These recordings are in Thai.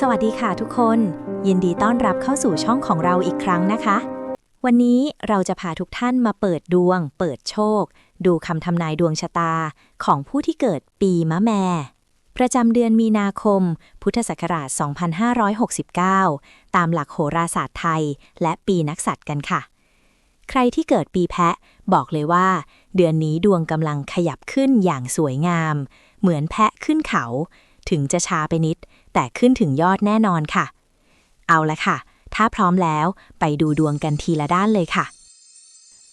สวัสดีค่ะทุกคน ยินดีต้อนรับเข้าสู่ช่องของเราอีกครั้งนะคะ วันนี้เราจะพาทุกท่านมาเปิดดวง เปิดโชค ดูคำทำนายดวงชะตา ของผู้ที่เกิดปีมะแม่ ประจำเดือนมีนาคม พุทธศักราช 2569 ตามหลักโหราศาสตร์ไทย และปีนักษัตว์กันค่ะ ใครที่เกิดปีแพะ บอกเลยว่า เดือนนี้ดวงกำลังขยับขึ้นอย่างสวยงาม เหมือนแพะขึ้นเขา ถึงจะช้าไปนิด แต่ขึ้นถึงยอดแน่นอนค่ะ เอาละค่ะ ถ้าพร้อมแล้วไปดูดวงกันทีละด้านเลยค่ะ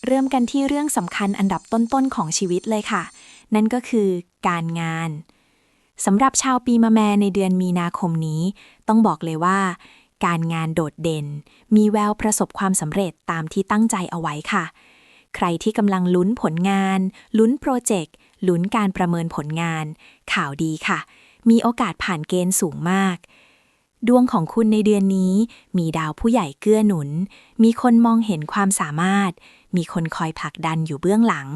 เริ่มกันที่เรื่องสำคัญอันดับต้นๆของชีวิตเลยค่ะ นั่นก็คือการงานสำหรับชาวปีมะแมในเดือนมีนาคมนี้ ต้องบอกเลยว่า การงานโดดเด่น มีแววประสบความสำเร็จตามที่ตั้งใจเอาไว้ค่ะ ใครที่กำลังลุ้นผลงาน ลุ้นโปรเจกต์ลุ้นการประเมินผลงาน ข่าวดีค่ะ มีโอกาสผ่านเกณฑ์สูงมาก ดวงของคุณในเดือนนี้ มีดาวผู้ใหญ่เกื้อหนุน มีคนมองเห็นความสามารถ มีคนคอยผลักดันอยู่เบื้องหลัง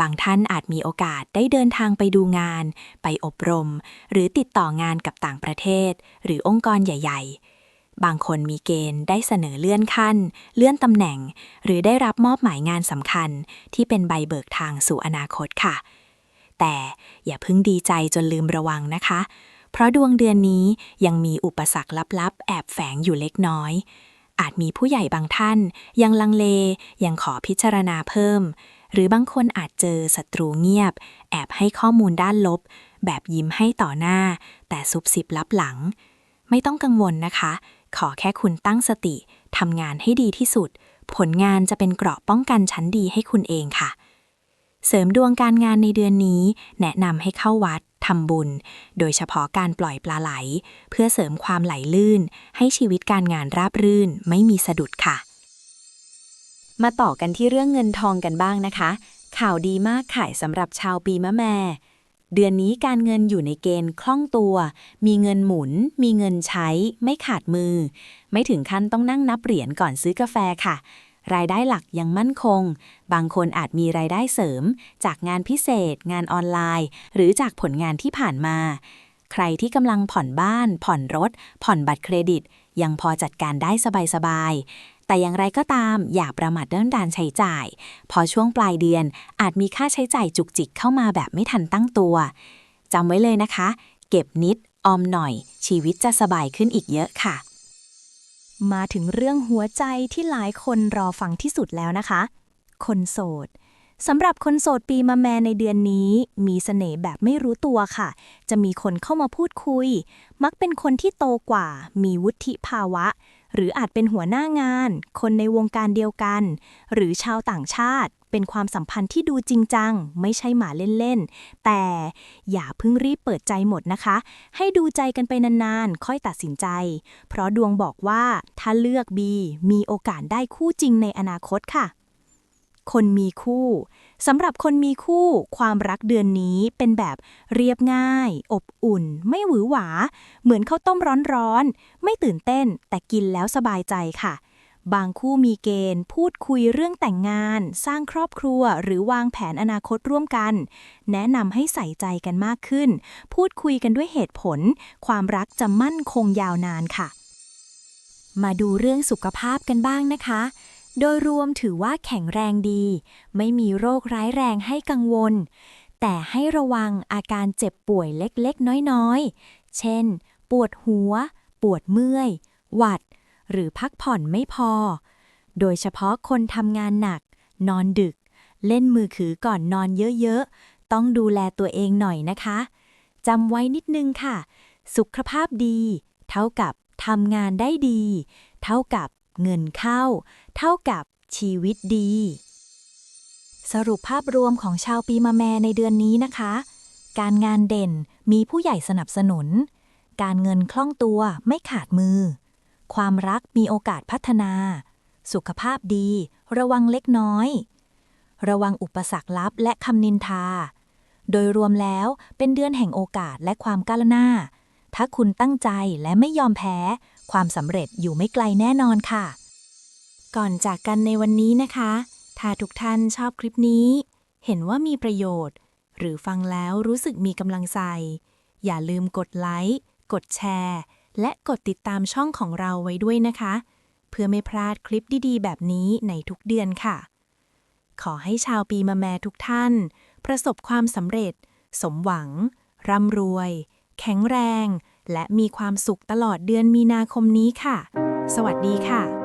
บางท่านอาจมีโอกาสได้เดินทางไปดูงาน ไปอบรม หรือติดต่องานกับต่างประเทศ หรือองค์กรใหญ่ ๆบางคนมีเกณฑ์ได้เสนอเลื่อนขั้น เลื่อนตำแหน่ง หรือได้รับมอบหมายงานสำคัญ ที่เป็นใบเบิกทางสู่อนาคตค่ะ แต่อย่าเพิ่งดีใจจนลืมระวังนะคะ เพราะดวงเดือนนี้ยังมีอุปสรรคลับๆ แอบแฝงอยู่เล็กน้อย อาจมีผู้ใหญ่บางท่าน ยังลังเลยังขอพิจารณาเพิ่ม หรือบางคนอาจเจอศัตรูเงียบ แอบให้ข้อมูลด้านลบ แบบยิ้มให้ต่อหน้า แต่ซุบซิบลับหลัง ไม่ต้องกังวลนะคะ ขอแค่คุณตั้งสติทำงานให้ดีที่สุด ผลงานจะเป็นเกราะป้องกันชั้นดีให้คุณเองค่ะ เสริมดวงการงานในเดือนนี้ แนะนำให้เข้าวัดทำบุญ โดยเฉพาะการปล่อยปลาไหล เพื่อเสริมความไหลลื่น ให้ชีวิตการงานราบรื่นไม่มีสะดุดค่ะ มาต่อกันที่เรื่องเงินทองกันบ้างนะคะ ข่าวดีมากค่ะสำหรับชาวปีมะแม่เดือนนี้การเงินอยู่ในเกณฑ์คล่องตัว มีเงินหมุน มีเงินใช้ ไม่ขาดมือ ไม่ถึงขั้นต้องนั่งนับเหรียญก่อนซื้อกาแฟค่ะ รายได้หลักยังมั่นคง บางคนอาจมีรายได้เสริม จากงานพิเศษ งานออนไลน์ หรือจากผลงานที่ผ่านมา ใครที่กำลังผ่อนบ้าน ผ่อนรถ ผ่อนบัตรเครดิต ยังพอจัดการได้สบายๆ แต่อย่างไรก็ตาม อย่าประมาทเรื่องการใช้จ่าย พอช่วงปลายเดือนอาจมีค่าใช้จ่ายจุกจิกเข้ามาแบบไม่ทันตั้งตัวจำไว้เลยนะคะ เก็บนิดออมหน่อย ชีวิตจะสบายขึ้นอีกเยอะค่ะ มาถึงเรื่องหัวใจที่หลายคนรอฟังที่สุดแล้วนะคะ คนโสดสำหรับคนโสดปีมะแมในเดือนนี้ มีเสน่ห์แบบไม่รู้ตัวค่ะ จะมีคนเข้ามาพูดคุย มักเป็นคนที่โตกว่า มีวุฒิภาวะ หรืออาจเป็นหัวหน้างาน คนในวงการเดียวกัน หรือชาวต่างชาติ เป็นความสัมพันธ์ที่ดูจริงจัง ไม่ใช่หมาเล่นๆ แต่อย่าเพิ่งรีบเปิดใจหมดนะคะ ให้ดูใจกันไปนานๆ ค่อยตัดสินใจ เพราะดวงบอกว่าถ้าเลือกบีมีโอกาสได้คู่จริงในอนาคตค่ะ คนมีคู่สำหรับคนมีคู่ ความรักเดือนนี้เป็นแบบเรียบง่าย อบอุ่น ไม่หวือหวา เหมือนข้าวต้มร้อนๆ ไม่ตื่นเต้น แต่กินแล้วสบายใจค่ะ บางคู่มีเกณฑ์ พูดคุยเรื่องแต่งงาน สร้างครอบครัว หรือวางแผนอนาคตร่วมกัน แนะนำให้ใส่ใจกันมากขึ้น พูดคุยกันด้วยเหตุผล ความรักจะมั่นคงยาวนานค่ะ มาดูเรื่องสุขภาพกันบ้างนะคะ โดยรวมถือว่าแข็งแรงดี ไม่มีโรคร้ายแรงให้กังวล แต่ให้ระวังอาการเจ็บป่วยเล็กๆ น้อยๆ เช่น ปวดหัว ปวดเมื่อย หวัด หรือพักผ่อนไม่พอ โดยเฉพาะคนทำงานหนัก นอนดึก เล่นมือถือก่อนนอนเยอะๆ ต้องดูแลตัวเองหน่อยนะคะจำไว้นิดนึงค่ะ สุขภาพดี เท่ากับทำงานได้ดี เท่ากับ เงินเข้า เท่ากับชีวิตดี สรุปภาพรวมของชาวปีมะแมในเดือนนี้นะคะ การงานเด่นมีผู้ใหญ่สนับสนุน การเงินคล่องตัวไม่ขาดมือ ความรักมีโอกาสพัฒนา สุขภาพดี ระวังเล็กน้อย ระวังอุปสรรคลับและคำนินทา โดยรวมแล้วเป็นเดือนแห่งโอกาสและความก้าวหน้า ถ้าคุณตั้งใจและไม่ยอมแพ้ ความสำเร็จอยู่ไม่ไกลแน่นอนค่ะ ก่อนจากกันในวันนี้นะคะ ถ้าทุกท่านชอบคลิปนี้ เห็นว่ามีประโยชน์ หรือฟังแล้วรู้สึกมีกำลังใจ อย่าลืมกดไลค์ กดแชร์ และกดติดตามช่องของเราไว้ด้วยนะคะ เพื่อไม่พลาดคลิปดีๆ แบบนี้ในทุกเดือนค่ะ ขอให้ชาวปีมะแมทุกท่าน ประสบความสำเร็จ สมหวัง ร่ำรวย แข็งแรง และมีความสุขตลอดเดือนมีนาคมนี้ค่ะ สวัสดีค่ะ